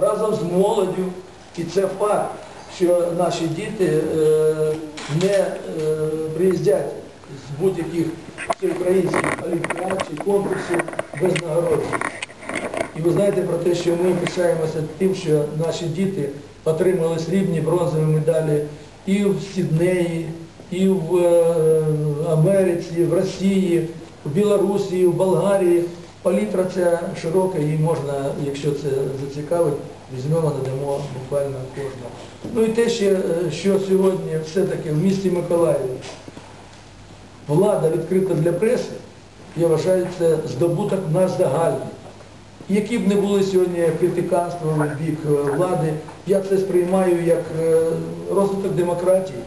разом з молоддю. І це факт, що наші діти е, не е, приїздять з будь-яких всеукраїнських олімпіад чи конкурсів без нагороджень. І ви знаєте про те, що ми пишаємося тим, що наші діти отримали срібні бронзові медалі і в Сіднеї, і в е, Америці, в Росії, в Білорусі, в Болгарії. Палітра ця широка, її можна, якщо це зацікавить, візьмемо, надамо буквально кожного. Ну і те, ще, е, що сьогодні все-таки в місті Миколаєві влада відкрита для преси, я вважаю, це здобуток наш загальний. Які б не були сьогодні критиканства в бік е, влади, я це сприймаю як е, розвиток демократії.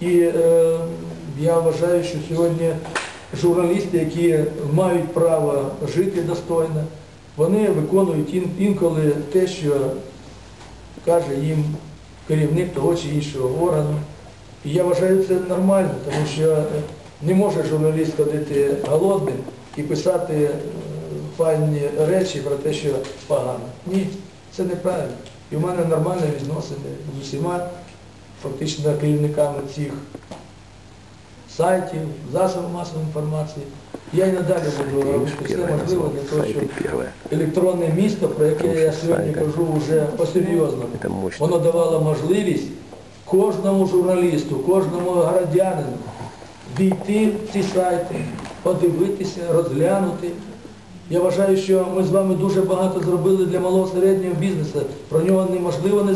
І е, я вважаю, що сьогодні журналісти, які мають право жити достойно, вони виконують інколи те, що каже їм керівник того чи іншого органу. І я вважаю це нормально, тому що не може журналіст ходити голодним і писати е, файні речі про те, що погано. Ні, це неправильно. І в мене нормальні відносини з усіма фактично керівниками цих сайтів, засобів масової інформації. Я і надалі буду робити все можливе для того, щоб електронне місто, про яке я сьогодні кажу вже по-серйозному, воно давало можливість кожному журналісту, кожному городянину війти в ці сайти, подивитися, розглянути. Я вважаю, що ми з вами дуже багато зробили для малого середнього бізнесу. Про нього неможливо не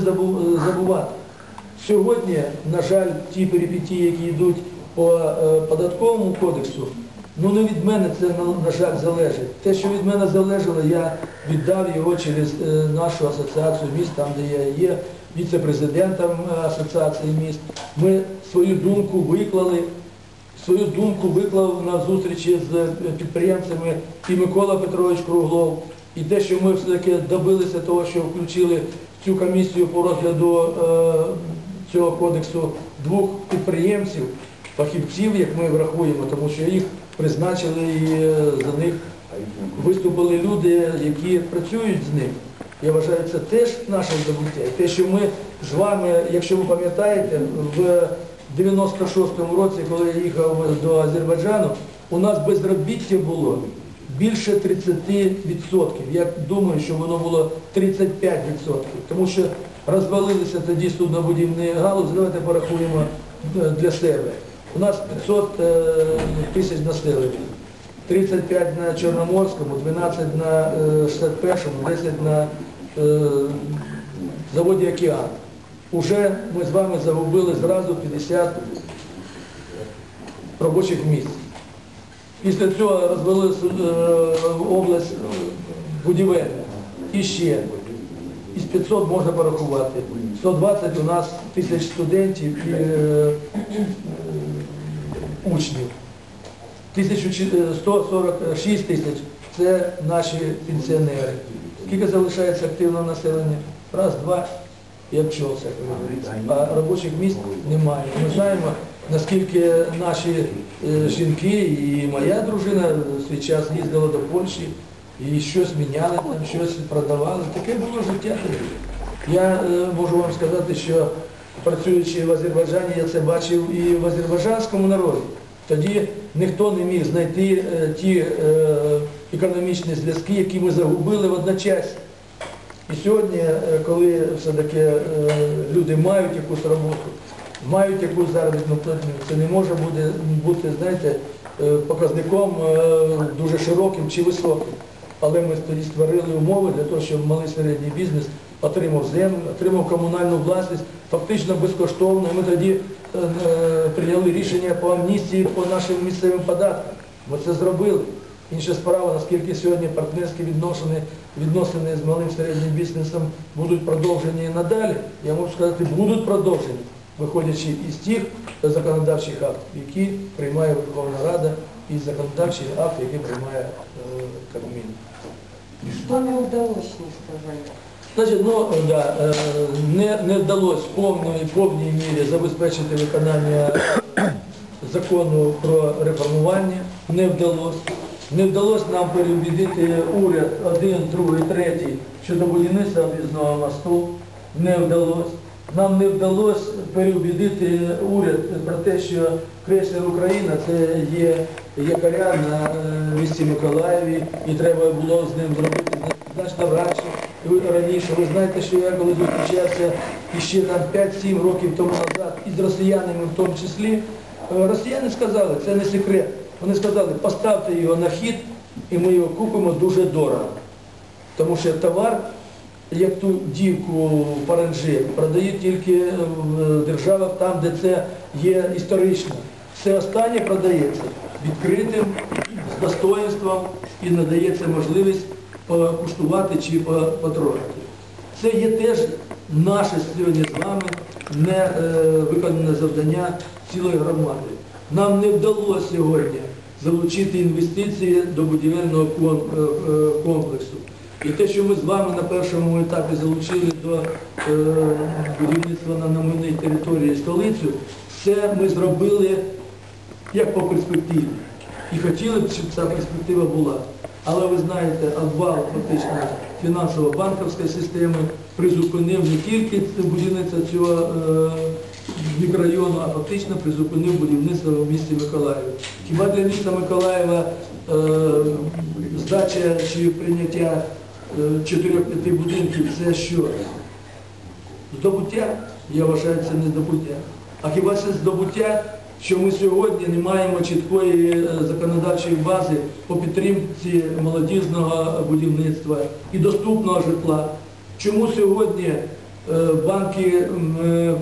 забувати. Сьогодні, на жаль, ті перипетії, які йдуть по е, податковому кодексу, ну не від мене це, на, жаль, залежить. Те, що від мене залежало, я віддав його через е, нашу асоціацію міст, там, де я є віце-президентом е, асоціації міст. Ми свою думку виклали, свою думку виклав на зустрічі з підприємцями і Микола Петрович Круглов. І те, що ми все-таки добилися того, що включили цю комісію по розгляду е, цього кодексу двох підприємців, фахівців, як ми врахуємо, тому що їх призначили і е, за них виступили люди, які працюють з ним. Я вважаю, це теж наше здобуття. Те, що ми з вами, якщо ви пам'ятаєте, в 96-му році, коли я їхав до Азербайджану, у нас безробіття було більше 30%. Я думаю, що воно було 35%. Тому що розвалилися тоді суднобудівні галузі, давайте порахуємо е, для себе. У нас 500 е, тисяч населення. 35 на Чорноморському, 12 на е, 61-му, 10 на е, заводі Океан. Уже ми з вами загубили зразу 50 робочих місць. Після цього розвели е, область е, будівельна. І ще. Із 500 можна порахувати. 120 у нас тисяч студентів і е, е, учнів. 1146 тисяч це наші пенсіонери. Скільки залишається активного населення? Раз, два, і обчелся. А робочих місць немає. Ми знаємо, наскільки наші е, жінки і моя дружина свій час їздила до Польщі і щось міняли там, щось продавали. Таке було життя. Я е, можу вам сказати, що працюючи в Азербайджані, я це бачив і в азербайджанському народі. Тоді ніхто не міг знайти е, ті е, економічні зв'язки, які ми загубили в одночасі. І сьогодні, е, коли все-таки люди мають якусь роботу, мають якусь заробітну платню, це не може бути, бути знаєте, показником дуже широким чи високим. Але ми тоді створили умови для того, щоб малий середній бізнес отримав землю, отримав комунальну власність, фактично безкоштовно. І ми тоді е, е, прийняли рішення по амністії по нашим місцевим податкам. Ми це зробили. Інша справа, наскільки сьогодні партнерські відносини, відносини з малим середнім бізнесом будуть продовжені і надалі, я можу сказати, будуть продовжені, виходячи із тих законодавчих актів, які приймає Верховна Рада, і законодавчий акт, який приймає е, Кабмін. Что не удалось, не сказали. Значить, ну, да, е, не, не вдалося в повній, повній мірі забезпечити виконання закону про реформування, не вдалося. Не вдалося нам переубідити уряд один, другий, третій, щодо будівництва об'їзного мосту не вдалося. Нам не вдалося переубідити уряд про те, що крейсер Україна це є якоря на місті Миколаєві, і треба було з ним зробити значно раніше. Ви раніше. Ви знаєте, що я коли зустрічався іще там 5-7 років тому назад із росіянами в тому числі, е, росіяни сказали, це не секрет. Вони сказали, поставте його на хід і ми його купимо дуже дорого. Тому що товар, як ту дівку паранжи, продають тільки в державах там, де це є історично. Все останнє продається відкритим, з достоинством і надається можливість покуштувати чи по- потрогати. Це є теж наше сьогодні з вами не е, виконане завдання цілої громади. Нам не вдалося сьогодні залучити інвестиції до будівельного е, е, комплексу. І те, що ми з вами на першому етапі залучили до будівництва на номерній території столицю, це ми зробили як по перспективі. І хотіли б, щоб ця перспектива була. Але ви знаєте, обвал фактично фінансово-банківської системи призупинив не тільки будівництво цього е, мікрорайону, а фактично призупинив будівництво в місті Миколаєві. Хіба для міста Миколаєва е, здача чи прийняття е, 4-5 будинків це що? Здобуття, я вважаю, це не здобуття. А хіба це здобуття, що ми сьогодні не маємо чіткої е, законодавчої бази по підтримці молодіжного будівництва і доступного житла? Чому сьогодні е, банки е,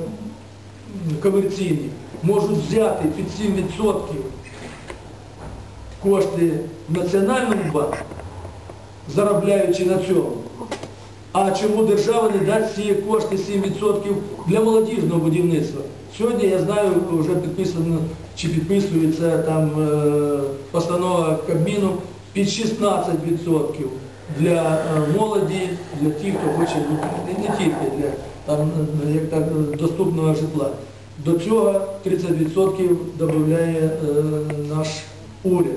комерційні можуть взяти під 7% кошти в Національному банку, заробляючи на цьому? А чому держава не дасть ці кошти 7% для молодіжного будівництва? Сьогодні, я знаю, вже підписано чи підписується там е, постанова Кабміну під 16% для е, молоді, для тих, хто хоче бути, не- тільки для там, як так, доступного житла. До цього 30% додає е, наш уряд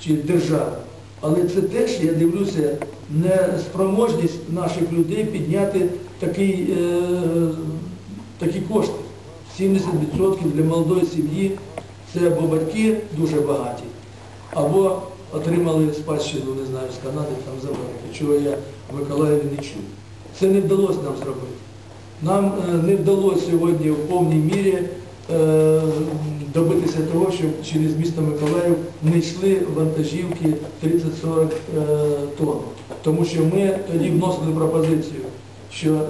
чи держава. Але це теж, я дивлюся, не спроможність наших людей підняти такий, е, такі кошти. 70% для молодої сім'ї це або батьки дуже багаті, або отримали спадщину, не знаю, з Канади, там з чого я в Миколаєві не чув. Це не вдалося нам зробити. Нам е, не вдалося сьогодні в повній мірі е, добитися того, щоб через місто Миколаїв не йшли вантажівки 30-40 е, тонн. Тому що ми тоді вносили пропозицію, що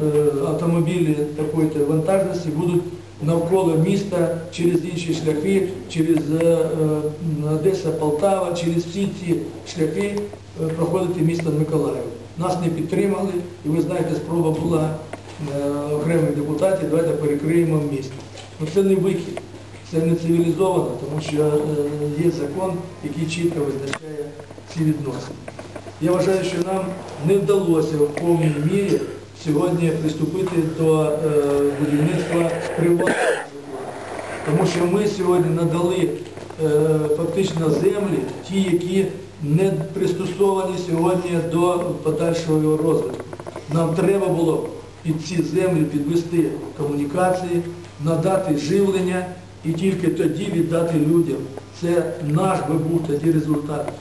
автомобілі такої вантажності будуть навколо міста через інші шляхи, через е, е, Одеса, Полтава, через всі ці шляхи е, проходити місто Миколаїв. Нас не підтримали, і ви знаєте, спроба була окремих депутатів, давайте перекриємо місто. Ну це не вихід, це не цивілізовано, тому що є закон, який чітко визначає ці відносини. Я вважаю, що нам не вдалося в повній мірі сьогодні приступити до е, будівництва приватного. Тому що ми сьогодні надали е, фактично землі, ті, які не пристосовані сьогодні до подальшого його розвитку. Нам треба було під ці землі підвести комунікації, надати живлення і тільки тоді віддати людям. Це наш би був тоді результат.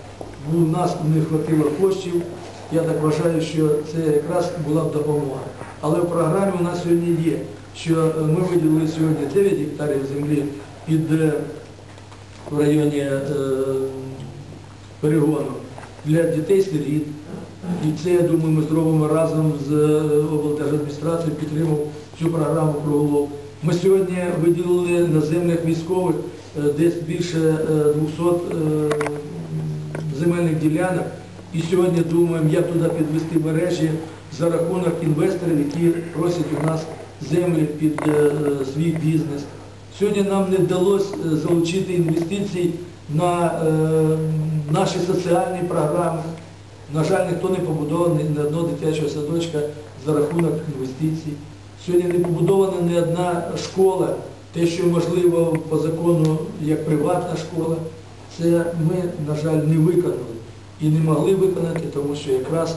У нас не хватило коштів. Я так вважаю, що це якраз була б допомога. Але в програмі у нас сьогодні є, що е, ми виділили сьогодні 9 гектарів землі під е, в районі е, перегону для дітей-сиріт. І це, я думаю, ми зробимо разом з е, облдержадміністрацією, підтримав цю програму круглов. Ми сьогодні виділили на землях військових десь більше е, 200 е, земельних ділянок. І сьогодні думаємо, як туди підвести мережі за рахунок інвесторів, які просять у нас землі під е, свій бізнес. Сьогодні нам не вдалося е, залучити інвестицій на е, наші соціальні програми. На жаль, ніхто не побудував ні одного дитячого садочка за рахунок інвестицій. Сьогодні не побудована ні одна школа, те, що можливо по закону як приватна школа, це ми, на жаль, не виконали і не могли виконати, тому що якраз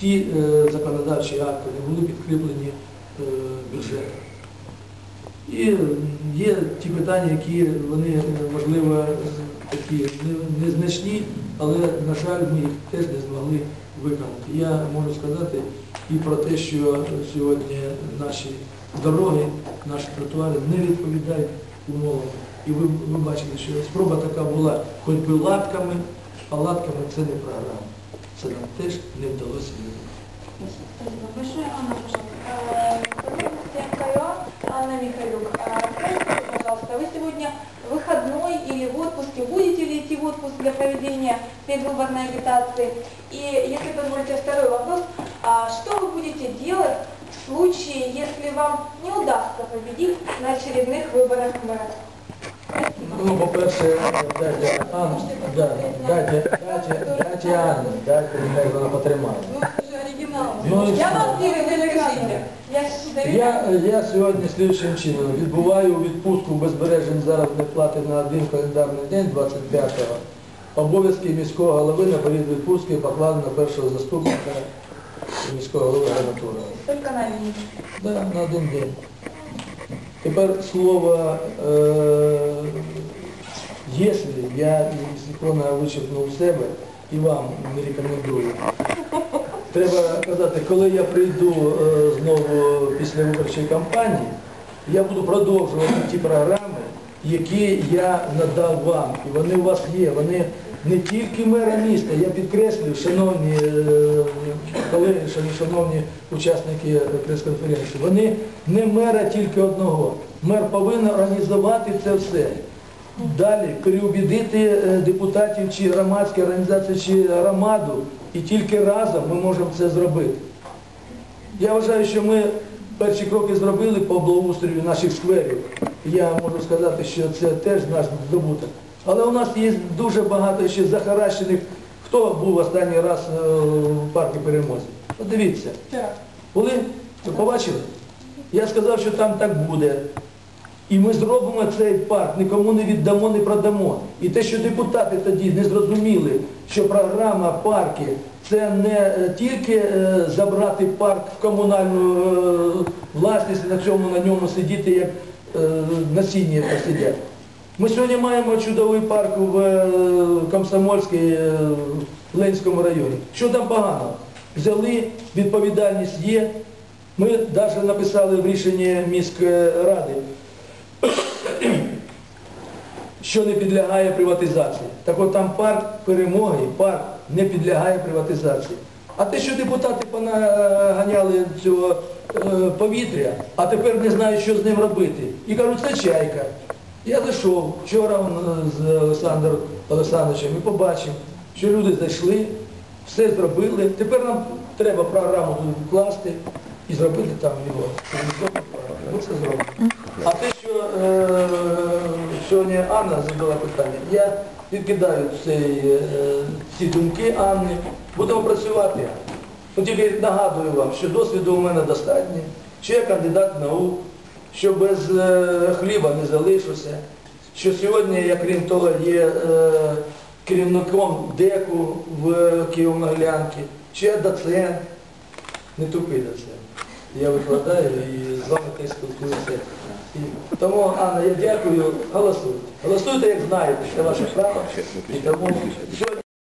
ці е, законодавчі акти не були підкріплені е, бюджетом. І є ті питання, які вони, е, можливо, е, такі незначні, але, на жаль, ми їх теж не змогли виконати. Я можу сказати і про те, що сьогодні наші дороги, наші тротуари не відповідають умовам. І ви, ви бачили, що спроба така була хоч би латками, а латками це не програма. Це нам теж не вдалося. Большое, Анна, пожалуйста. МКО, Анна Михайлюк, скажите, пожалуйста, вы сегодня выходной или в отпуске, будете ли идти в отпуск для проведения предвыборной агитации? И если позволите второй вопрос, а что вы будете делать в случае, если вам не удастся победить на очередных выборах мэра? Ну, по-перше, дайте Анну, да, дайте, дайте, дайте Анну, дайте, нехай вона потримає. Ну, это же оригинал. Ну, Я вам не разрешите. Я ж Я, я сьогодні слідчим чином відбуваю відпустку безбережень заробітної плати на один календарний день, 25-го. Обов'язки міського голови на період відпустки покладено на першого заступника міського голови Гранатурова. Только на вид. Да, на один день. Тепер слово «если» я із закона вичерпнув себе і вам не рекомендую. Треба казати, коли я прийду е, знову після виборчої кампанії, я буду продовжувати ті програми, які я надав вам. І вони у вас є. Вони не тільки мера міста, я підкреслюю, шановні е, колеги, шановні учасники прес-конференції, вони не мера тільки одного. Мер повинен організувати це все. Далі переубідити е, депутатів чи громадські організації, чи громаду, і тільки разом ми можемо це зробити. Я вважаю, що ми перші кроки зробили по благоустрою наших скверів. Я можу сказати, що це теж наш здобуток. Але у нас є дуже багато ще захаращених. Хто був останній раз е, в парку перемозі? Подивіться. Були? Ви побачили? Я сказав, що там так буде. І ми зробимо цей парк, нікому не віддамо, не продамо. І те, що депутати тоді не зрозуміли, що програма парки це не е, тільки е, забрати парк в комунальну власність на цьому на ньому сидіти, як на сіні посидять. Ми сьогодні маємо чудовий парк в е, Комсомольській, е, в Ленському районі. Що там погано? Взяли, відповідальність є. Ми навіть написали в рішенні міськради, що не підлягає приватизації. Так от там парк перемоги, парк не підлягає приватизації. А те, що депутати понаганяли цього е, повітря, а тепер не знають, що з ним робити. І кажуть, це чайка. Я зайшов вчора з Олександром Олександровичем і побачив, що люди зайшли, все зробили. Тепер нам треба програму вкласти і зробити там його. Ми це зробимо. А те, що е, сьогодні Анна задала питання, я відкидаю цей, е, ці думки Анни. Будемо працювати. Тільки нагадую вам, що досвіду у мене достатньо, що я кандидат наук, що без е, хліба не залишуся, що сьогодні я, крім того, є е, керівником ДЕКу в Києво-Могилянці, що я доцент, не тупий доцент. Я викладаю і з вами теж спілкуюся. Тому, Анна, я дякую, голосуйте. Голосуйте, як знаєте, це ваше право. І тому